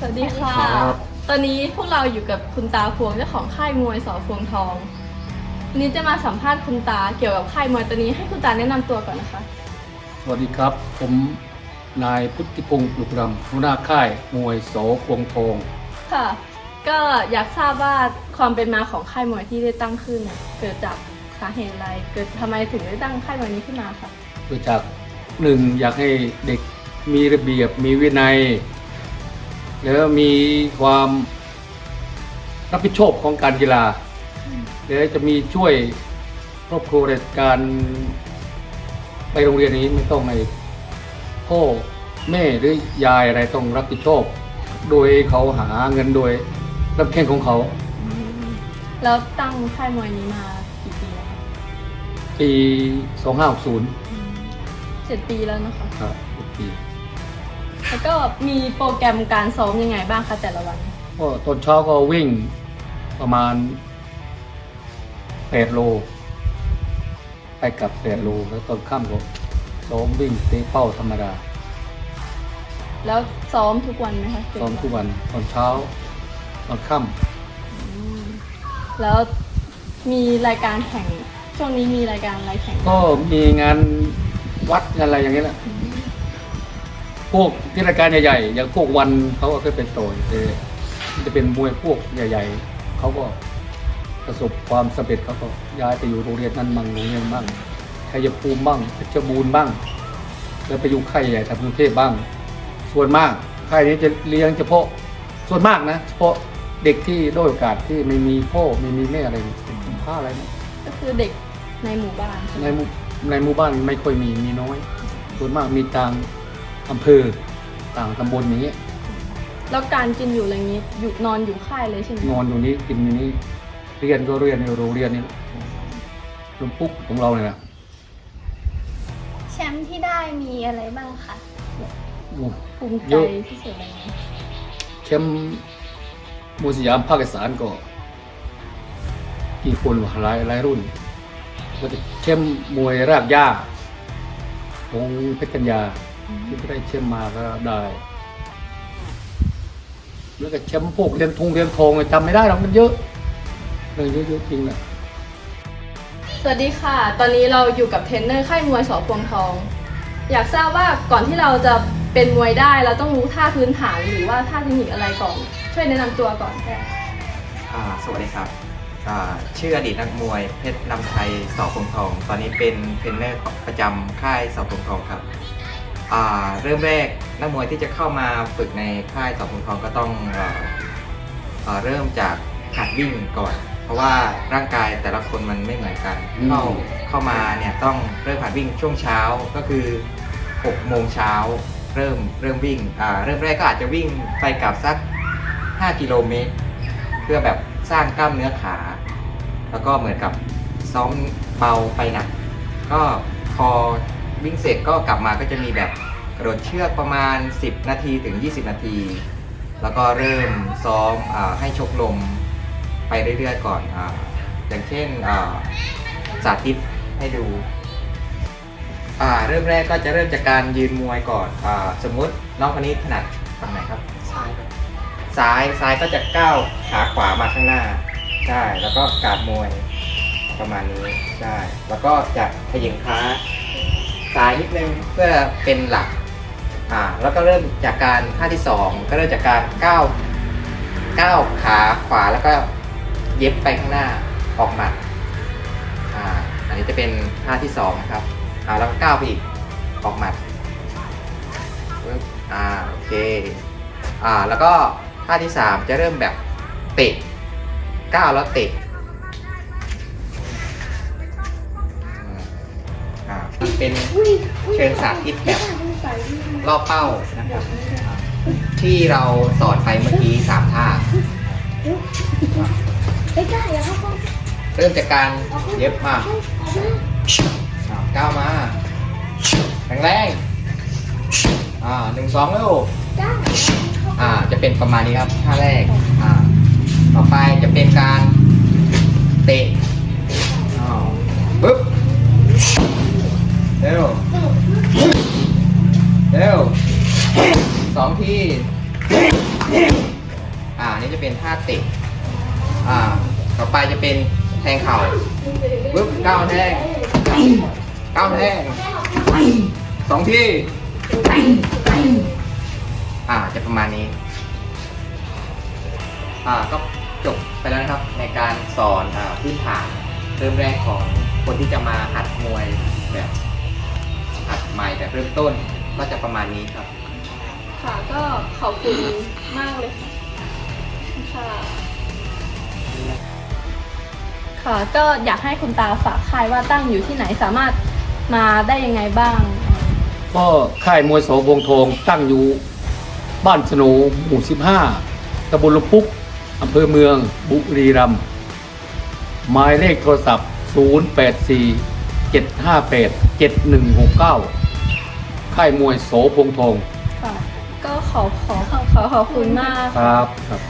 สวัสดีค่ะ ครับ ตอนนี้พวกเราอยู่กับคุณตาพวงเจ้าของค่ายมวยสอพวงทอง วันนี้จะมาสัมภาษณ์คุณตาเกี่ยวกับค่ายมวยตัวนี้ให้คุณตาแนะนำตัวก่อนนะคะ สวัสดีครับ ผมนายพุทธิพงศ์ปลุกรำหัวหน้าค่ายมวยโสพวงทอง ค่ะ ก็อยากทราบว่าความเป็นมาของค่ายมวยที่ได้ตั้งขึ้นเนี่ยเกิดจากสาเหตุอะไร เกิดทำไมถึงได้ตั้งค่ายมวยนี้ขึ้นมาคะเกิดจากหนึ่งอยากให้เด็กมีระเบียบมีวินัย แล้วมีความรับผิดชอบของการกีฬาแล้วจะมีช่วยครอบครัวในการไปโรงเรียนนี้ไม่ต้องในพ่อแม่หรือยายอะไรต้องรับผิดชอบ โดยเขาหาเงินโดยรับแข่งของเขา แล้วตั้งค่ายมวยนี้มากี่ปีแล้วคะปี 2560 เจ็ดปีแล้วนะคะครับทุกปี แล้วก็มีโปรแกรมการซ้อมยังไงบ้างคะแต่ละวัน ก็ตอนเช้าก็วิ่งประมาณ8โล ไปกลับ8โล แล้วตอนค่ำก็ซ้อมวิ่งเตะเป้าธรรมดาแล้วซ้อมทุกวันไหมคะเจ็ดซ้อมทุกวันตอนเช้าตอนค่อืมแล้วมีรายการแข่งช่วงนี้มีรายการอะไรแข่งำก็มีงานวัดงานอะไรอย่างนี้แหละ พวกที่รายการใหญ่ๆ อย่างพวกวันเขาก็เคยเป็นต่อยแต่จะเป็นมวยพวกใหญ่ ๆเขาก็ประสบความสำเร็จเขาก็ย้ายไปอยู่โรงเรียนนั้นบ้างโรงเรียนบ้างชัยภูมิบ้างเพชรบูรณ์บ้าง แล้วไปอยู่ค่ายใหญ่ทางกรุงเทพบ้าง ส่วนมากค่ายนี้จะเลี้ยงเฉพาะส่วนมากนะเฉพาะเด็กที่ด้อยโอกาสที่ไม่มีพ่อไม่มีแม่อะไรเป็นคุณพ่ออะไรนะก็คือเด็กในหมู่บ้านใช่ไหในมหมู่ในหมู่บ้านไม่ค่อยมีมีน้อย ส่วนมากมีต่าง อำเภอต่างตำบลอย่างเงี้ยแล้วการกินอยู่อะไรนี้อยู่นอนอยู่ค่ายเลยใช่ไหมนอนอยู่นี้กินอยู่นี้เรียนก็เรียนอยู่โรงเรียนนี่ลุงปุ๊กของเราเนี่ยนะแชมป์ที่ได้มีอะไรบ้างคะโอ้ภูมิเยใจอะที่สุดเลยนะแชมป์มวยสยามภาคอีสานก็กี่คนวะหลายหลายรุ่นก็จะแชมป์มวยรากหญ้าของเพชรกัญญา ที่ได้แชมป์มาก็ได้แล้วก็แชมป์พวกเหรียนทงเหรียนทองจำไม่ได้หรอกมันเยอะเรื่องเยอะๆจริงแหละสวัสดีค่ะ ตอนนี้เราอยู่กับเทรนเนอร์ค่ายมวยสอพวงทอง อยากทราบว่าก่อนที่เราจะเป็นมวยได้เราต้องรู้ท่าพื้นฐานหรือว่าท่าเทคนิคอะไรก่อน ช่วยแนะนำตัวก่อนค่ะอ่าสวัสดีครับอ่าชื่ออดีตนักมวยเพชรนำชัยสอพงทอง ตอนนี้เป็นเทรนเนอร์ประจำค่ายสอพงทองครับอ่า เริ่มแรกนักมวยที่จะเข้ามาฝึกในค่ายสอพงทองก็ต้องเอเริ่มจากหัดวิ่งก่อน เพราะว่าร่างกายแต่ละคนมันไม่เหมือนกัน เข้าเข้ามาเนี่ยต้องเริ่มหัดวิ่งช่วงเช้าก็คือ6โมงเช้าเริ่มเริ่มวิ่งเริ่มแรกก็อาจจะวิ่งไปกลับสัก 5 กิโลเมตรเพื่อแบบสร้างกล้ามเนื้อขา แล้วก็เหมือนกับซ้อมเบาไปหนัก ก็พอ วิ่งเสร็จก็กลับมาก็จะมีแบบกระโดดเชือกประมาณ 10 นาทีถึง 20 นาที แล้วก็เริ่มซ้อมอาให้ชกลมไปเรื่อยๆก่อนอาอย่างเช่นอ่าสาธิตให้ดูอ่าเริ่มแรกก็จะเริ่มจากการยืนมวยก่อนอาสมมุติน้องคนนี้ถนัดฝั่งไหนครับซ้ายซ้ายซ้ายก็จะก้าวขาขวามาข้างหน้าใช่แล้วก็การมวยประมาณนี้ใช่แล้วก็จะขยิงขา ซ้ายนิดนึงเพื่อเป็นหลักอ่าแล้วก็เริ่มจากการท่าที่สองก็เริ่มจากการก้าวก้าวขาขวาแล้วก็เย็บไปข้างหน้าออกหมัดอ่าอันนี้จะเป็นท่าที่สองนะครับอ่าแล้วก็ก้าวไปอีกออกหมัดปึ๊บอ่าโอเคอ่าแล้วก็ท่าที่สามจะเริ่มแบบเตะก้าวแล้วเตะ เป็นเชิงสาธิตแบบรอบเป้านะครับอ่าที่เราสอนไปเมื่อกี้สามท่าไม่ได้แล้วเขาก็เริ่มจากการเย็บมาอ่าก้าวมาแข็งแรงอ่าหนึ่งสองแล้วได้อ่าจะเป็นประมาณนี้ครับท่าแรกอ่าต่อไปจะเป็นการ ทีอ่าอันนี่จะเป็นท่าเตะ อ่า ต่อไปจะเป็นแทงเข่าปึ๊บก้าวแทงก้าวแทงสองที่ อ่า จะประมาณนี้ อ่า ก็จบไปแล้วนะครับ ในการสอนอพื้นฐานเริ่มแรกของคนที่จะมาหัดมวยแบบหัดใหม่แบบเริ่มต้นก็จะประมาณนี้ครับ ค่ะก็ขอบคุณมากเลยค่ะ ค่ะก็อยากให้คุณตาฝากค่ายว่าตั้งอยู่ที่ไหนสามารถมาได้ยังไงบ้าง ก็ค่ายมวยโสพงทองตั้งอยู่บ้านสนูหมู่15ตำบลลำพุกอำเภอเมืองบุรีรัมย์หมายเลขโทรศัพท์ 084 758 7169 ค่ายมวยโสพงทอง ขอขอขอขอบคุณมาก ครับครับ